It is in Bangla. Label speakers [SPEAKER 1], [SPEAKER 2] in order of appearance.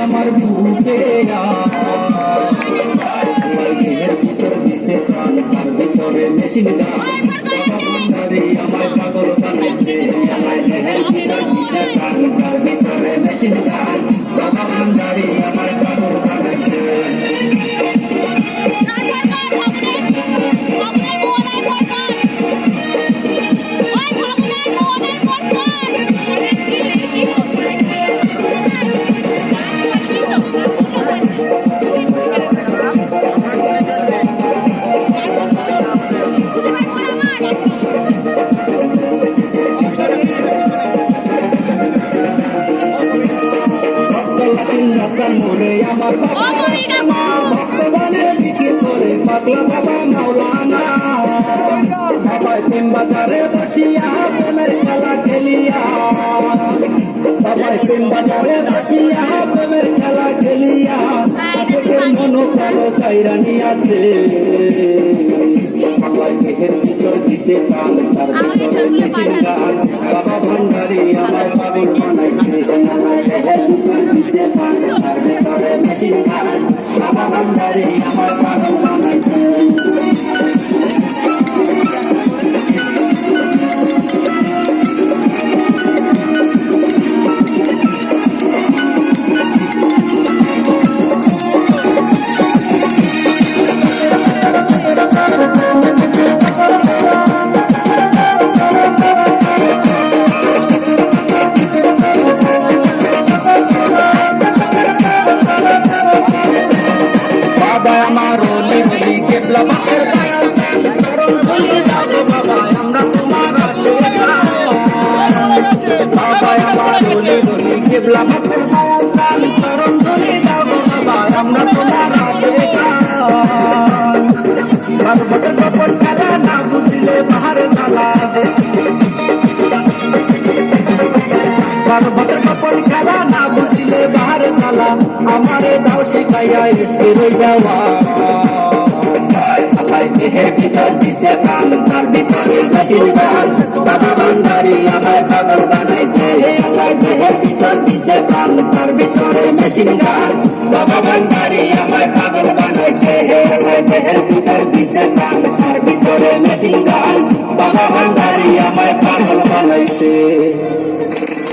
[SPEAKER 1] আমার বুকে দেহের ভিতর দিছে প্রাণ তার ভিতরে মেশিন গান আমার পাগল বানাইছে আমার দেহের ভিতর দিছে প্রাণ তার ভিতরে মেশিন গান রাস্তার মোড়ে আমার বাবা ভক্তবানে বিক্রি বাবা মাওলানা আমার পাগল বানাইছে। আমার দেহের ভিতর দিছে প্রাণ কেবলা বাপের দয়াল চান চরণ ধুলি দাও বাবা আমরা তোমার তালা তালা ভিতর ভিতরে পাগল বানাইছে। আল্লাহ দেহের ভিতর দিছে পাল তার ভিতরে মেশিন গান বাবা বান্দারি আমায় পাগল বানাইছে আল্লাহ দেহের ভিতর দিছে পাল তার ভিতরে মেশিন গান বাবা ভান্ডারি আমায় পাগল বানাইছে।